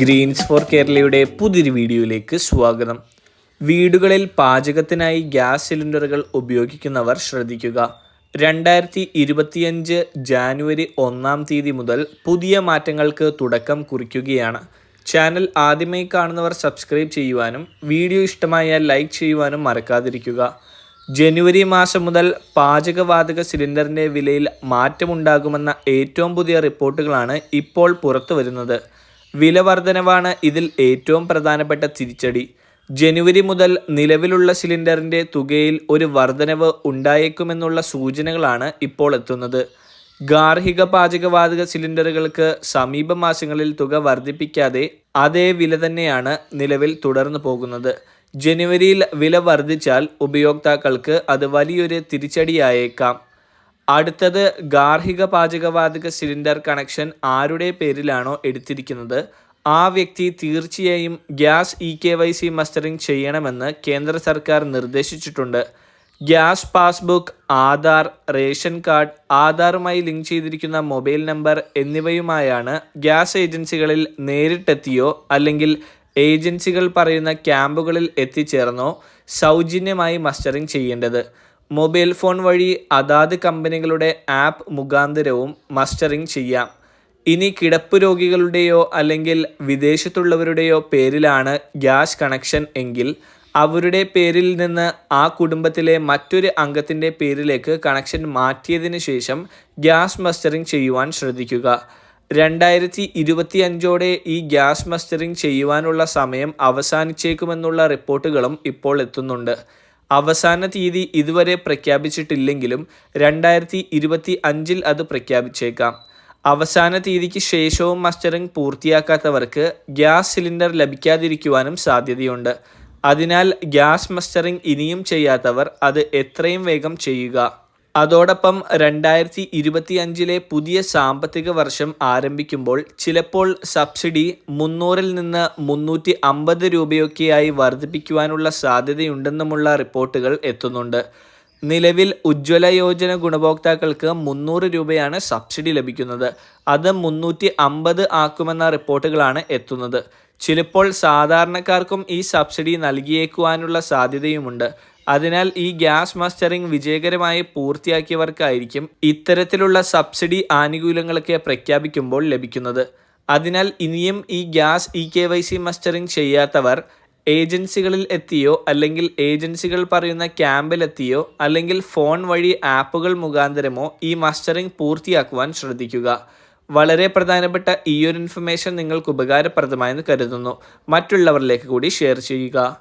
Green's four കേരളയുടെ പുതിയൊരു വീഡിയോയിലേക്ക് സ്വാഗതം. വീടുകളിൽ പാചകത്തിനായി ഗ്യാസ് സിലിണ്ടറുകൾ ഉപയോഗിക്കുന്നവർ ശ്രദ്ധിക്കുക. രണ്ടായിരത്തി ഇരുപത്തിയഞ്ച് ജാനുവരി ഒന്നാം തീയതി മുതൽ പുതിയ മാറ്റങ്ങൾക്ക് തുടക്കം കുറിക്കുകയാണ്. ചാനൽ ആദ്യമായി കാണുന്നവർ സബ്സ്ക്രൈബ് ചെയ്യുവാനും വീഡിയോ ഇഷ്ടമായാൽ ലൈക്ക് ചെയ്യുവാനും മറക്കാതിരിക്കുക. ജനുവരി മാസം മുതൽ പാചകവാതക സിലിണ്ടറിന്റെ വിലയിൽ മാറ്റമുണ്ടാകുമെന്ന ഏറ്റവും പുതിയ റിപ്പോർട്ടുകളാണ് ഇപ്പോൾ പുറത്തു വരുന്നത് വില വർധനവാണ് ഇതിൽ ഏറ്റവും പ്രധാനപ്പെട്ട തിരിച്ചടി. ജനുവരി മുതൽ നിലവിലുള്ള സിലിണ്ടറിന്റെ തുകയിൽ ഒരു വർധനവ് ഉണ്ടായേക്കുമെന്നുള്ള സൂചനകളാണ് ഇപ്പോൾ എത്തുന്നത്. ഗാർഹിക പാചകവാതക സിലിണ്ടറുകൾക്ക് സമീപ മാസങ്ങളിൽ തുക വർദ്ധിപ്പിക്കാതെ അതേ വില തന്നെയാണ് നിലവിൽ തുടർന്നു പോകുന്നത്. ജനുവരിയിൽ വില വർദ്ധിച്ചാൽ ഉപയോക്താക്കൾക്ക് അത് വലിയൊരു തിരിച്ചടിയായേക്കാം. അടുത്തത് ഗാർഹിക പാചകവാതക സിലിണ്ടർ കണക്ഷൻ ആരുടെ പേരിലാണോ എടുത്തിരിക്കുന്നത്? ആ വ്യക്തി തീർച്ചയായും gas E K Y C mustering ചെയ്യണമെന്ന് കേന്ദ്ര സർക്കാർ നിർദ്ദേശിച്ചിട്ടുണ്ട്. Gas passbook Aadhaar ration card ആധാറുമായി ലിങ്ക് ചെയ്തിരിക്കുന്ന മൊബൈൽ നമ്പർ എന്നിവയുമായാണ് ഗ്യാസ് ഏജൻസികളിൽ നേരിട്ടെത്തിയോ അല്ലെങ്കിൽ ഏജൻസികൾ പറയുന്ന ക്യാമ്പുകളിൽ എത്തിച്ചേർന്നോ സൗജന്യമായി മസ്റ്ററിംഗ് ചെയ്യേണ്ടത്? മൊബൈൽ ഫോൺ വഴി അതാത് കമ്പനികളുടെ ആപ്പ് മുഖാന്തരവും മസ്റ്ററിംഗ് ചെയ്യാം. ഇനി കിടപ്പ് രോഗികളുടെയോ അല്ലെങ്കിൽ വിദേശത്തുള്ളവരുടെയോ പേരിലാണ് ഗ്യാസ് കണക്ഷൻ എങ്കിൽ അവരുടെ പേരിൽ നിന്ന് ആ കുടുംബത്തിലെ മറ്റൊരു അംഗത്തിന്റെ പേരിലേക്ക് കണക്ഷൻ മാറ്റിയതിനു ശേഷം ഗ്യാസ് മസ്റ്ററിംഗ് ചെയ്യുവാൻ ശ്രദ്ധിക്കുക. രണ്ടായിരത്തി ഇരുപത്തി അഞ്ചോടെ ഈ ഗ്യാസ് മസ്റ്ററിംഗ് ചെയ്യുവാനുള്ള സമയം അവസാനിച്ചേക്കുമെന്നുള്ള റിപ്പോർട്ടുകളും ഇപ്പോൾ എത്തുന്നുണ്ട്. അവസാന തീയതി ഇതുവരെ പ്രഖ്യാപിച്ചിട്ടില്ലെങ്കിലും രണ്ടായിരത്തി ഇരുപത്തി അഞ്ചിൽ അത് പ്രഖ്യാപിച്ചേക്കാം. അവസാന തീയതിക്ക് ശേഷവും മസ്റ്ററിംഗ് പൂർത്തിയാക്കാത്തവർക്ക് ഗ്യാസ് സിലിണ്ടർ ലഭിക്കാതിരിക്കുവാനും സാധ്യതയുണ്ട്. അതിനാൽ ഗ്യാസ് മസ്റ്ററിംഗ് ഇനിയും ചെയ്യാത്തവർ അത് എത്രയും വേഗം ചെയ്യുക. അതോടൊപ്പം രണ്ടായിരത്തി ഇരുപത്തി അഞ്ചിലെ പുതിയ സാമ്പത്തിക വർഷം ആരംഭിക്കുമ്പോൾ ചിലപ്പോൾ സബ്സിഡി മുന്നൂറിൽ നിന്ന് മുന്നൂറ്റി അമ്പത് രൂപയൊക്കെയായി വർദ്ധിപ്പിക്കുവാനുള്ള സാധ്യതയുണ്ടെന്നുമുള്ള റിപ്പോർട്ടുകൾ എത്തുന്നുണ്ട്. നിലവിൽ ഉജ്ജ്വല യോജന ഗുണഭോക്താക്കൾക്ക് മുന്നൂറ് രൂപയാണ് സബ്സിഡി ലഭിക്കുന്നത്. അത് മുന്നൂറ്റി അമ്പത് ആക്കുമെന്ന റിപ്പോർട്ടുകളാണ് എത്തുന്നത്. ചിലപ്പോൾ സാധാരണക്കാർക്കും ഈ സബ്സിഡി നൽകിയേക്കുവാനുള്ള സാധ്യതയുമുണ്ട്. അതിനാൽ ഈ ഗ്യാസ് മസ്റ്ററിംഗ് വിജയകരമായി പൂർത്തിയാക്കിയവർക്കായിരിക്കും ഇത്തരത്തിലുള്ള സബ്സിഡി ആനുകൂല്യങ്ങളൊക്കെ പ്രഖ്യാപിക്കുമ്പോൾ ലഭിക്കുന്നത്. അതിനാൽ ഇനിയും ഈ gas E K Y C mustering ചെയ്യാത്തവർ ഏജൻസികളിൽ എത്തിയോ അല്ലെങ്കിൽ ഏജൻസികൾ പറയുന്ന ക്യാമ്പിലെത്തിയോ അല്ലെങ്കിൽ ഫോൺ വഴി ആപ്പുകൾ മുഖാന്തരമോ ഈ മസ്റ്ററിംഗ് പൂർത്തിയാക്കുവാൻ ശ്രദ്ധിക്കുക. വളരെ പ്രധാനപ്പെട്ട ഈ ഒരു ഇൻഫർമേഷൻ നിങ്ങൾക്ക് ഉപകാരപ്രദമായെന്ന് കരുതുന്നു. മറ്റുള്ളവരിലേക്ക് കൂടി ഷെയർ ചെയ്യുക.